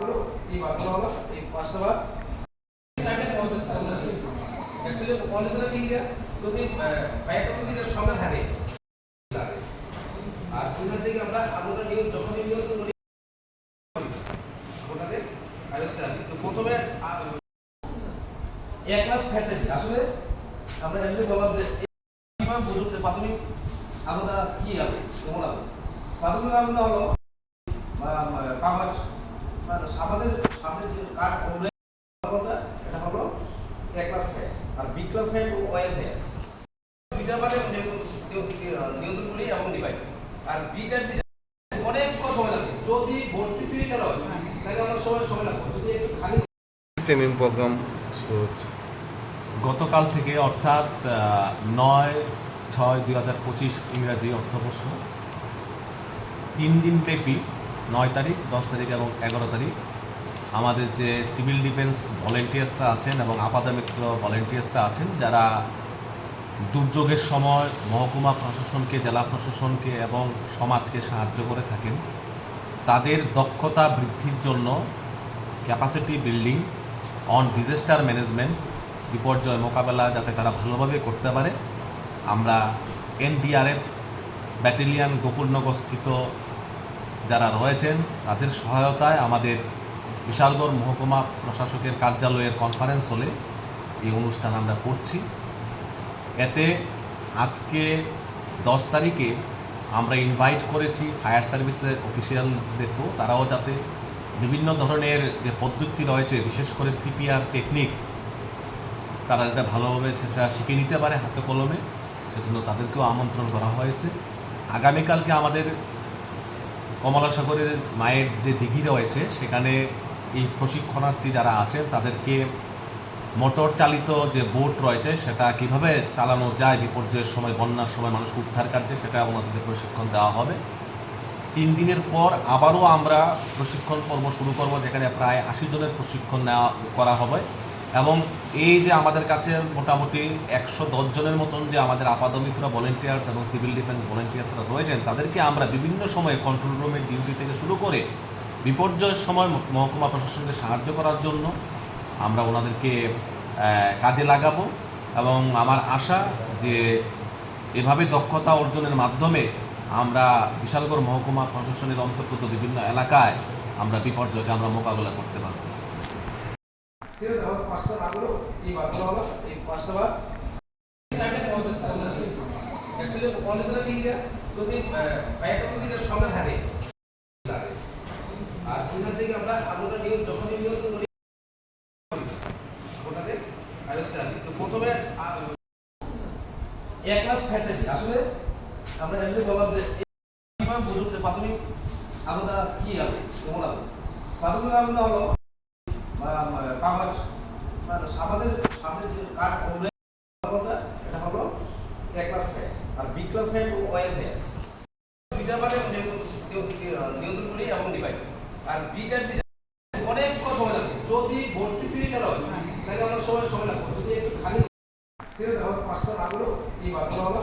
বারগুলো এই বারগুলো হলো এই পাঁচটা বার। আসলে আমরা প্রাথমিক কি আলো। প্রাথমিক হলো কাগজ মানে আমাদের সামনে যে এটা হলো এক ক্লাস ফ্যাট আর বি ক্লাস ফ্যাট ও অয়েল ফ্যাট দুইটা মানে নিয়ন্ত্রণ করি এবং ডিভাইড আর বিটার দিকে অনেক সময় লাগে। যদি ভর্তি সিলিন্ডার হয় তাহলে অনেক সময় সময় লাগবে। যদি একটু খালি ট্রেনিং প্রোগ্রাম গতকাল থেকে অর্থাৎ নয় ছয় দুই হাজার পঁচিশ ইংরাজি অর্থবর্ষ। তিন দিন ব্যাপী নয় তারিখ, দশ তারিখ এবং এগারো তারিখ। আমাদের যে সিভিল ডিফেন্স ভলেন্টিয়ার্সরা আছেন এবং আপাতমিত্র ভলেন্টিয়ার্সরা আছেন, যারা দুর্যোগের সময় মহকুমা প্রশাসনকে, জেলা প্রশাসনকে এবং সমাজকে সাহায্য করে থাকেন। তাদের দক্ষতা বৃদ্ধির জন্য capacity building on disaster management বিপর্যয় মোকাবেলা যাতে তারা ভালোভাবে করতে পারে। আমরা এনডিআরএফ, ব্যাটেলিয়ান গোকুলনগর স্থিত যারা রয়েছেন, তাদের সহায়তায় আমাদের বিশালগড় মহকুমা প্রশাসকের কার্যালয়ের কনফারেন্স হলে এই অনুষ্ঠান আমরা করছি। এতে আজকে দশ তারিখে আমরা ইনভাইট করেছি ফায়ার সার্ভিসের অফিসিয়ালদেরকেও তারাও যাতে বিভিন্ন ধরনের যে পদ্ধতি রয়েছে, বিশেষ করে সিপিআর টেকনিক তারা যাতে ভালোভাবে সেটা শিখে নিতে পারে হাতে কলমে, সেজন্য তাদেরকেও আমন্ত্রণ করা হয়েছে। আগামীকালকে আমাদের কমলা সাগরের মায়ের যে দিঘি রয়েছে, সেখানে এই প্রশিক্ষণার্থী যারা আছেন তাদেরকে মোটর চালিত যে বোট রয়েছে, সেটা কীভাবে চালানো যায়, বিপর্যয়ের সময়, বন্যার সময় মানুষকে উদ্ধার কার্যে, সেটা ওনাদেরকে প্রশিক্ষণ দেওয়া হবে। তিন দিনের পর আবারও আমরা প্রশিক্ষণ পর্ব শুরু করব, যেখানে প্রায় আশি জনের প্রশিক্ষণ নেওয়া করা হবে। এবং এই যে আমাদের কাছে মোটামুটি একশো দশ জনের মতন যে আমাদের আপাদমিত্র ভলেন্টিয়ার্স এবং সিভিল ডিফেন্স ভলেন্টিয়ার্সরা রয়েছেন, তাদেরকে আমরা বিভিন্ন সময়ে কন্ট্রোল রুমের ডিউটি থেকে শুরু করে বিপর্যয়ের সময় মহকুমা প্রশাসনকে সাহায্য করার জন্য আমরা ওনাদেরকে কাজে লাগাবো এবং আমার আশা যে এভাবে দক্ষতা অর্জনের মাধ্যমে আমরা বিশালগড় মহকুমা প্রশাসনের অন্তর্গত বিভিন্ন এলাকায় আমরা বিপর্যয়কে আমরা মোকাবেলা করতে পারব। ঠিক আছে পাঁচটা বারগুলো এই বারগুলো হলো, এই পাঁচটা বার অ্যাকচুয়ালি পঞ্চায়েতটা দিয়ে যদি কয়েকটা থাকে, আর স্কুলের দিকে আমরা যখনই নিয়ম করি ওটাতে আয়ত্তে তো প্রথমে এক ক্লাস ফ্যাটাজি আসলে, আমরা এমনি বললাম প্রাথমিক আলাদা কি আলো কেমন আলো প্রাথমিক আলোটা হলো বা কাগজ আমাদের সামনে যে কাঠ করবে এটা হলো এক ক্লাস ফ্যাট আর বি ক্লাস ফ্যাট ও অয়েল দুইটা মানে নিয়ন্ত্রণ করি এবং ডিভাইড আর বিটার অনেক সময় লাগে যদি ভর্তি সিলিন্ডার হয়, তাহলে অনেক সময় লাগবে। যদি একটু খালি পাঁচটা বারগুলো এই বারগুলো হলো